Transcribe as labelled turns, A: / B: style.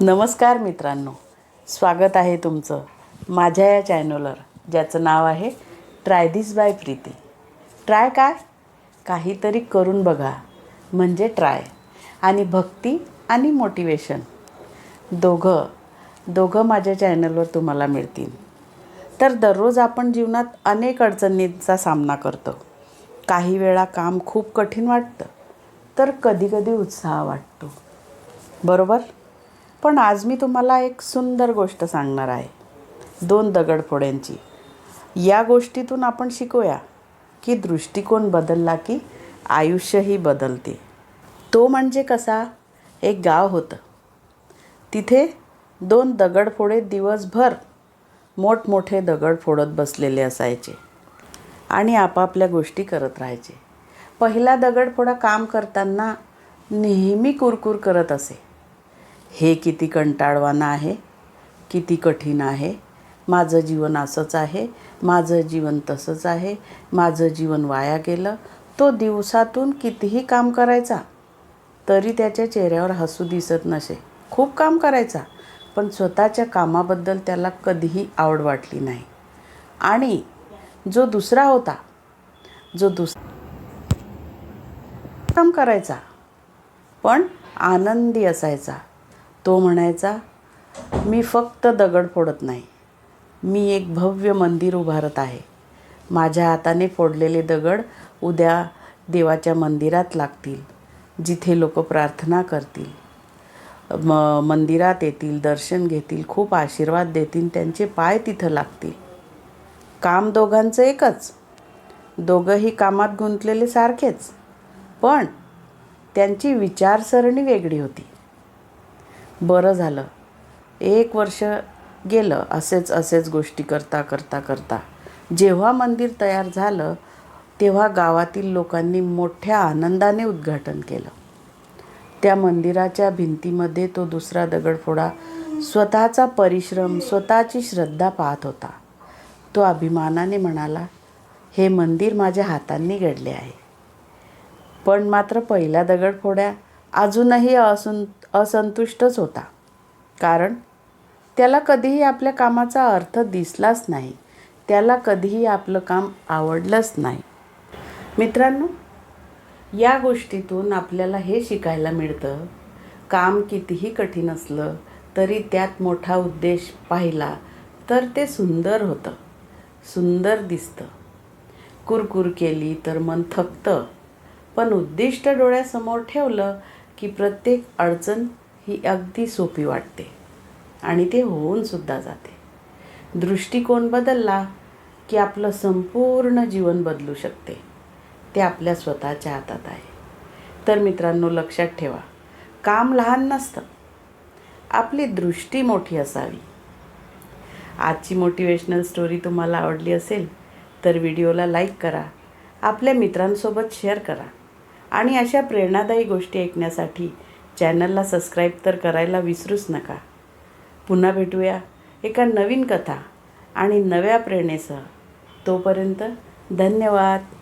A: नमस्कार मित्रांनो. स्वागत आहे तुमचं माझ्या या चॅनलवर ज्याचं नाव आहे try this by Preeti. Try काय? काहीतरी करून बघा. म्हणजे ट्राय. आणि भक्ती आणि मोटिवेशन. दोघं दोघं माझ्या चॅनलवर तुम्हाला मिळतील. तर दररोज आपण जीवनात अनेक अडचणींचा सामना करतो. काही वेळा काम खूप कठीण वाटतं तर कधीकधी उत्साह वाटतो. बरोबर? पण आज मी तुम्हाला एक सुंदर गोष्ट सांगणार आहे. दोन दगडफोड्यांची. या गोष्टीतून आपण शिकूया की दृष्टिकोन बदलला की आयुष्यही बदलते. तो म्हणजे कसा? एक गाव होतं. तिथे दोन दगडफोडे दिवसभर मोठमोठे दगड फोडत बसलेले असायचे आणि आपापल्या गोष्टी करत राहायचे. पहिला दगडफोडा काम करताना नेहमी कुरकुर करत असे. हे किती कंटाळवाणं आहे किती कठीण आहे. माझं जीवन असंच आहे माझं जीवन तसंच आहे माझं जीवन वाया गेलं. तो दिवसातून कितीही काम करायचा तरी त्याच्या चेहऱ्यावर हसू दिसत नसे. खूप काम करायचा पण स्वतःच्या कामाबद्दल त्याला कधीही आवड वाटली नाही. आणि जो दुसरा होता जो दुस काम करायचा पण आनंदी असायचा. तो म्हणायचा मी फक्त दगड फोडत नाही. मी एक भव्य मंदिर उभारत आहे. माझ्या हाताने फोडलेले दगड उद्या देवाच्या मंदिरात लागतील जिथे लोक प्रार्थना करतील. म मंदिरात येतील दर्शन घेतील खूप आशीर्वाद देतील त्यांचे पाय तिथं लागतील. काम दोघांचं एकच. दोघंही कामात गुंतलेले सारखेच. पण त्यांची विचारसरणी वेगळी होती. बरं झालं. एक वर्ष गेलं असेच असेच गोष्टी करता करता करता. जेव्हा मंदिर तयार झालं तेव्हा गावातील लोकांनी मोठ्या आनंदाने उद्घाटन केलं. त्या मंदिराच्या भिंतीमध्ये तो दुसरा दगडफोडा स्वतःचा परिश्रम स्वतःची श्रद्धा पाहत होता. तो अभिमानाने म्हणाला हे मंदिर माझ्या हातांनी घडले आहे. पण मात्र पहिला दगडफोड्या अजूनही असून असंतुष्टच होता. कारण त्याला कधीही आपल्या कामाचा अर्थ दिसलाच नाही. त्याला कधीही आपलं काम आवडलंच नाही. मित्रांनो या गोष्टीतून आपल्याला हे शिकायला मिळतं काम कितीही कठीण असलं तरी त्यात मोठा उद्देश पाहिला तर ते सुंदर होतं. सुंदर दिसतं. कुरकुर केली तर मन थकतं पण उद्दिष्ट डोळ्यासमोर ठेवलं की प्रत्येक अडचण ही अगदी सोपी वाटते आणि ते होऊन सुद्धा जाते. दृष्टिकोन बदलला की आपलं संपूर्ण जीवन बदलू शकते. ते आपल्या स्वतःच्या हातात आहे. तर मित्रांनो लक्षात ठेवा काम लहान नसतं. आपली दृष्टी मोठी असावी. आजची मोटिवेशनल स्टोरी तुम्हाला आवडली असेल तर व्हिडिओला लाईक करा. आपल्या मित्रांसोबत शेअर करा. आणि अशा प्रेरणादायी गोष्टी ऐकण्यासाठी चॅनलला सबस्क्राईब तर करायला विसरूच नका. पुन्हा भेटूया एका नवीन कथा आणि नव्या प्रेरणेसह. तोपर्यंत धन्यवाद.